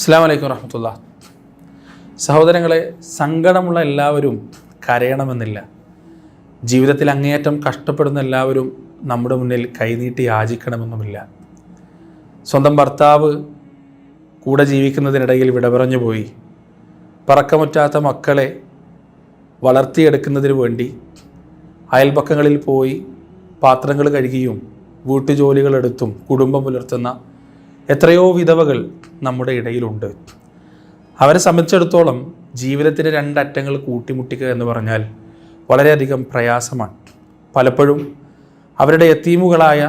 അസ്സാം വലൈക്കും വറഹമത്തുള്ള സഹോദരങ്ങളെ സങ്കടമുള്ള എല്ലാവരും കരയണമെന്നില്ല. ജീവിതത്തിൽ അങ്ങേയറ്റം കഷ്ടപ്പെടുന്ന എല്ലാവരും നമ്മുടെ മുന്നിൽ കൈനീട്ടി യാചിക്കണമെന്നുമില്ല. സ്വന്തം ഭർത്താവ് കൂടെ ജീവിക്കുന്നതിനിടയിൽ വിട പറഞ്ഞു പോയി. പറക്കമുറ്റാത്ത മക്കളെ വളർത്തിയെടുക്കുന്നതിന് വേണ്ടി അയൽപക്കങ്ങളിൽ പോയി പാത്രങ്ങൾ കഴുകിയും വീട്ടുജോലികളെടുത്തും കുടുംബം പുലർത്തുന്ന എത്രയോ വിധവകൾ നമ്മുടെ ഇടയിലുണ്ട്. അവരെ സംബന്ധിച്ചിടത്തോളം ജീവിതത്തിന്റെ രണ്ടറ്റങ്ങൾ കൂട്ടിമുട്ടിക്കുക എന്ന് പറഞ്ഞാൽ വളരെയധികം പ്രയാസമാണ്. പലപ്പോഴും അവരുടെ എത്തീമുകളായ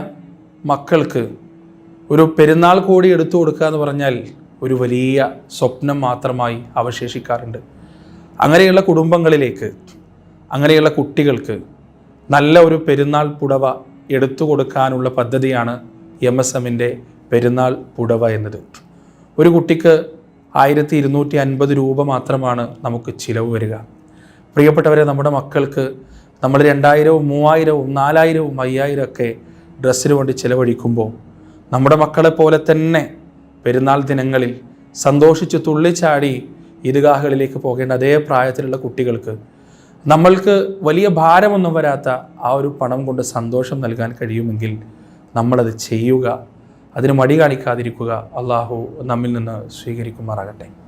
മക്കൾക്ക് ഒരു പെരുന്നാൾ കൂടി എടുത്തു കൊടുക്കുക എന്ന് പറഞ്ഞാൽ ഒരു വലിയ സ്വപ്നം മാത്രമായി അവശേഷിക്കാറുണ്ട്. അങ്ങനെയുള്ള കുടുംബങ്ങളിലേക്ക് അങ്ങനെയുള്ള കുട്ടികൾക്ക് നല്ല ഒരു പെരുന്നാൾ പുടവ എടുത്തു കൊടുക്കാനുള്ള പദ്ധതിയാണ് എം എസ് എമ്മിന്റെ പെരുന്നാൾ പുടവ എന്നത്. ഒരു കുട്ടിക്ക് ആയിരത്തി ഇരുന്നൂറ്റി അൻപത് രൂപ മാത്രമാണ് നമുക്ക് ചിലവ് വരിക. പ്രിയപ്പെട്ടവരെ നമ്മുടെ മക്കൾക്ക് നമ്മൾ രണ്ടായിരവും മൂവായിരവും നാലായിരവും അയ്യായിരം ഒക്കെ ഡ്രസ്സിന് വേണ്ടി ചിലവഴിക്കുമ്പോൾ നമ്മുടെ മക്കളെ പോലെ തന്നെ പെരുന്നാൾ ദിനങ്ങളിൽ സന്തോഷിച്ച് തുള്ളിച്ചാടി ഈദ്ഗാഹുകളിലേക്ക് പോകേണ്ട അതേ പ്രായത്തിലുള്ള കുട്ടികൾക്ക് നമ്മൾക്ക് വലിയ ഭാരമൊന്നും വരാത്ത ആ ഒരു പണം കൊണ്ട് സന്തോഷം നൽകാൻ കഴിയുമെങ്കിൽ നമ്മളത് ചെയ്യുക അതിന് മടി കാണിക്കാതിരിക്കുക. അള്ളാഹു നമ്മിൽ നിന്ന് സ്വീകരിക്കുമാറാകട്ടെ.